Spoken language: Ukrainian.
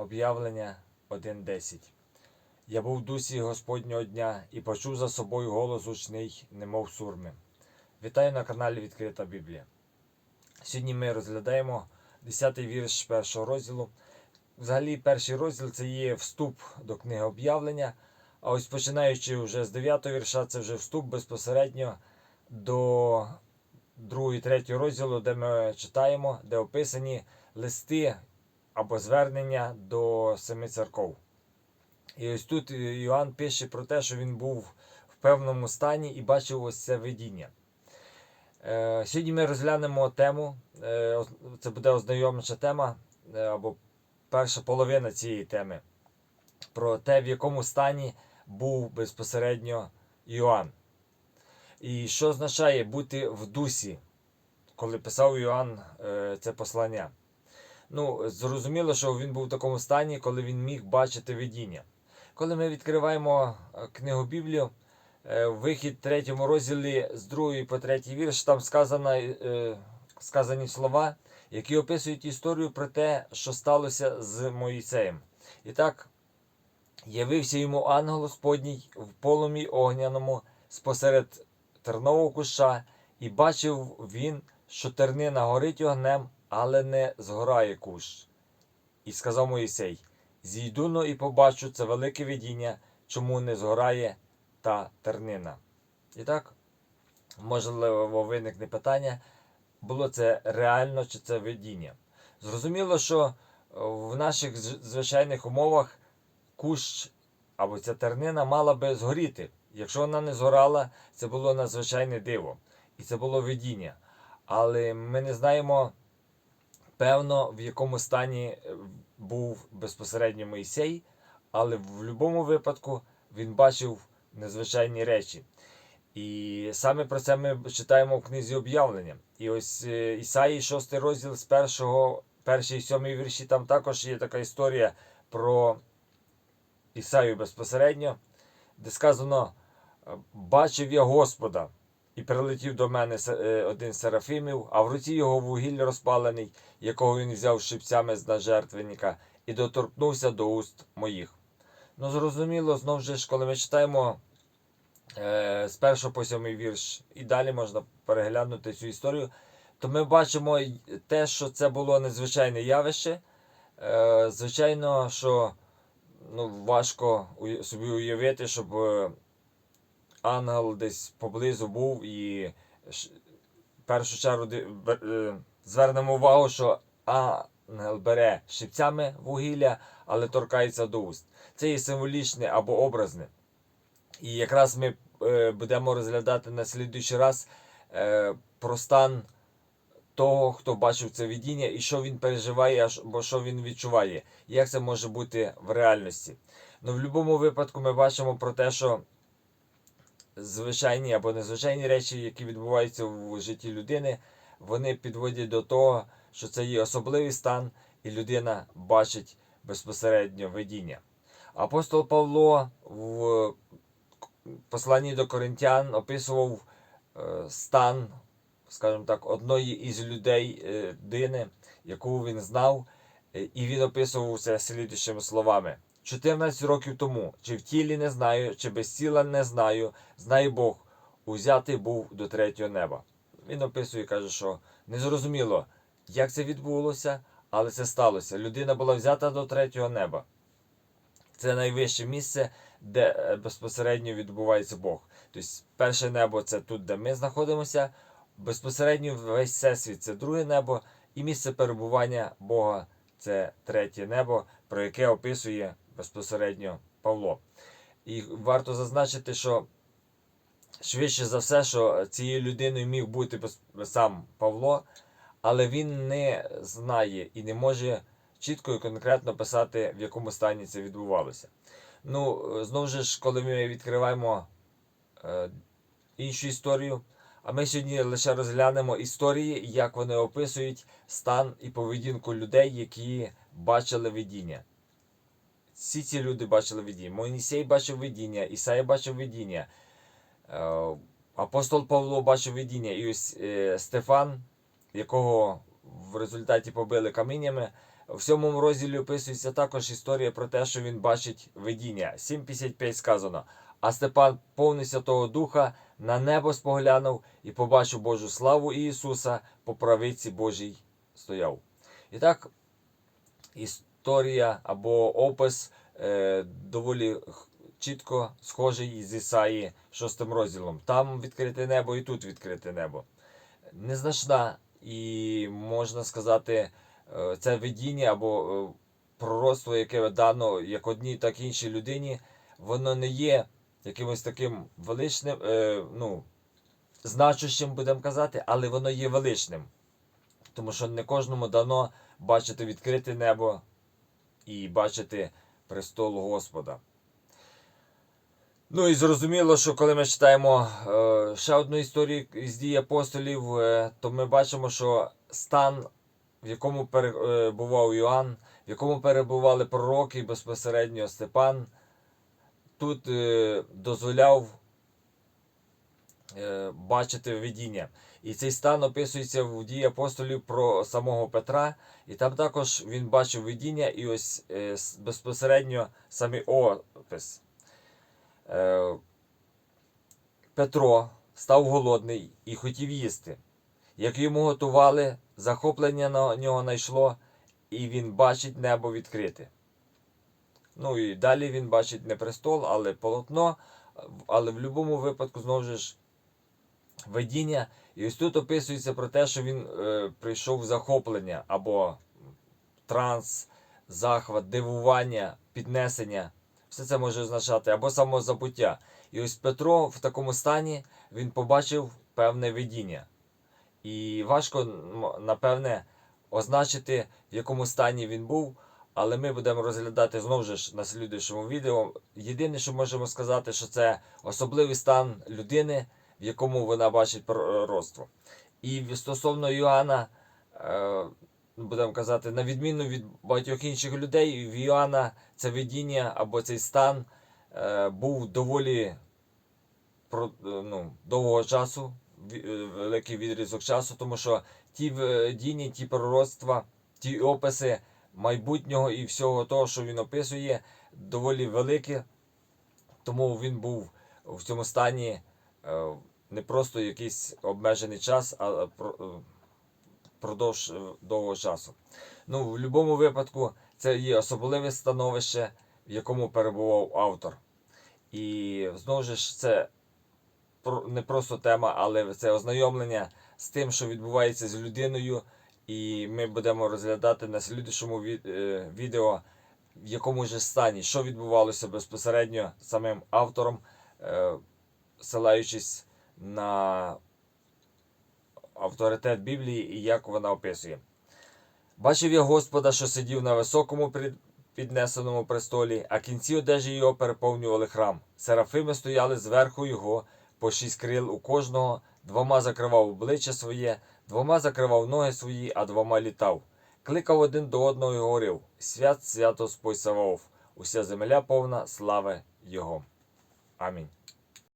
Об'явлення 1.10. Я був в дусі Господнього дня і почув за собою голос гучний, немов сурми. Вітаю на каналі Відкрита Біблія. Сьогодні ми розглядаємо 10-й вірш першого розділу. Взагалі, перший розділ це є вступ до книги об'явлення. А ось починаючи вже з 9-го вірша, це вже вступ безпосередньо до 2-3 розділу, де ми читаємо, де описані листи або звернення до семи церков. І ось тут Іоанн пише про те, що він був в певному стані і бачив ось це видіння. Е, Сьогодні ми розглянемо тему, е, це буде ознайомча тема, е, або перша половина цієї теми, про те, в якому стані був безпосередньо Іоанн. І що означає бути в дусі, коли писав Іоанн е, це послання. Ну, зрозуміло, що він був в такому стані, коли він міг бачити видіння. Коли ми відкриваємо е, книгу Біблію, е, вихід третьому розділі з 2 по 3 вірш, там сказано, е, сказані слова, які описують історію про те, що сталося з Моїсеєм. І так, явився йому ангел Господній в полумі огняному спосеред тернового куща, і бачив він, що тернина горить огнем, але не згорає кущ. І сказав Моїсей: Зійду но і побачу це велике видіння, чому не згорає та тернина. І так, можливо, виникне питання, було це реально чи це видіння. Зрозуміло, що е, в наших звичайних умовах кущ або ця тернина мала би згоріти. Якщо вона не згорала, це було надзвичайне диво. І це було видіння. Але ми не знаємо певно, в якому стані е, був безпосередньо Мойсей, але в будь-якому випадку він бачив незвичайні речі. І саме про це ми читаємо в книзі об'явлення. І ось е, Ісаї, 6 розділ з першого, перший і сьомий вірші, там також є така історія про Ісаю безпосередньо, де сказано: «Е, Бачив я Господа, і прилетів до мене е, один серафимів, а в руці його вугіль розпалений, якого він взяв шипцями з нажертвенника, і доторкнувся до уст моїх. Ну, зрозуміло, знову ж, коли ми читаємо е, з першого по сьомий вірш, і далі можна переглянути цю історію, то ми бачимо те, що це було незвичайне явище. Е, звичайно, що ну, важко собі уявити, щоб ангел десь поблизу був і в першу чергу е, звернемо увагу, що ангел бере щипцями вугілля, але торкається до уст. Це є символічне або образне. І якраз ми е, будемо розглядати на слідуючий раз е, про стан того, хто бачив це видіння, і що він переживає, або що він відчуває, як це може бути в реальності. Ну, в будь-якому випадку ми бачимо про те, що звичайні або незвичайні речі, які відбуваються в житті людини, вони підводять до того, що це є особливий стан, і людина бачить безпосередньо видіння. Апостол Павло в посланні до Коринтян описував е, стан, скажімо так, одної із людей е, людини, яку він знав, е, і він описував це слідчими словами. 14 років тому, чи в тілі не знаю, чи без тіла не знаю, знає Бог, узятий був до третього неба. Він описує, каже, що незрозуміло, як це відбулося, але це сталося. Людина була взята до третього неба. Це найвище місце, де е, безпосередньо відбувається Бог. Тобто, перше небо це тут, де ми знаходимося. Безпосередньо весь всесвіт це друге небо, і місце перебування Бога це третє небо, про яке описує безпосередньо Павло. І варто зазначити, що швидше за все, що цією людиною міг бути сам Павло, але він не знає і не може чітко і конкретно писати, в якому стані це відбувалося. Ну, знову ж, коли ми відкриваємо е, іншу історію, а ми сьогодні лише розглянемо історії, як вони описують стан і поведінку людей, які бачили видіння. Всі ці люди бачили видіння. Моїсей бачив видіння, Ісая бачив видіння, е, апостол Павло бачив видіння, і ось е, Стефан, якого в результаті побили каміннями, в сьомому розділі описується також історія про те, що він бачить видіння. 7.55 сказано. А Степан, повний Святого Духа, на небо споглянув і побачив Божу славу Ісуса по правиці Божій стояв. І так, історія або опис е, доволі чітко схожий з Ісаї 6 розділом. Там відкрите небо і тут відкрите небо. Незначна і можна сказати, е, це видіння або е, пророцтво, яке дано як одній, так і іншій людині, воно не є якимось таким величним, е, ну, значущим, будемо казати, але воно є величним. Тому що не кожному дано бачити відкрите небо і бачити престол Господа. Ну і зрозуміло, що коли ми читаємо е, ще одну історію з дій апостолів, е, то ми бачимо, що стан, в якому перебував Йоанн, в якому перебували пророки і безпосередньо Степан, тут е, дозволяв е, бачити видіння. І цей стан описується в дії апостолів про самого Петра, і там також він бачив видіння, і ось е, безпосередньо самий опис. Е, Петро став голодний і хотів їсти. Як йому готували, захоплення на нього найшло, і він бачить небо відкрите. Ну і далі він бачить не престол, але полотно, але в будь-якому випадку знову ж видіння. І ось тут описується про те, що він е, прийшов в захоплення або транс, захват, дивування, піднесення. Все це може означати або самозабуття. І ось Петро в такому стані він побачив певне видіння. І важко, напевне, означити, в якому стані він був, але ми будемо розглядати знову ж на слідуючому відео. Єдине, що можемо сказати, що це особливий стан людини, в якому вона бачить пророцтво. І стосовно Йоанна, е, будемо казати, на відміну від багатьох інших людей, в Йоанна це видіння або цей стан е, був доволі е, ну, довгого часу, е, великий відрізок часу, тому що ті видіння, ті пророцтва, ті описи майбутнього і всього того, що він описує, доволі великі. Тому він був в цьому стані е, не просто якийсь обмежений час, а е, впродовж е, довгого часу. Ну, в будь-якому випадку це є особливе становище, в якому перебував автор. І знову ж це не просто тема, але це ознайомлення з тим, що відбувається з людиною. І ми будемо розглядати на слідчому е, відео, в якому ж стані, що відбувалося безпосередньо самим автором, силаючись на авторитет Біблії і як вона описує. Бачив я Господа, що сидів на високому піднесеному престолі, а кінці одежі його переповнювали храм. Серафими стояли зверху його, по шість крил у кожного, двома закривав обличчя своє, двома закривав ноги свої, а двома літав. Кликав один до одного і говорив: Свят, свято Господь Саваоф, уся земля повна слави Його. Амінь.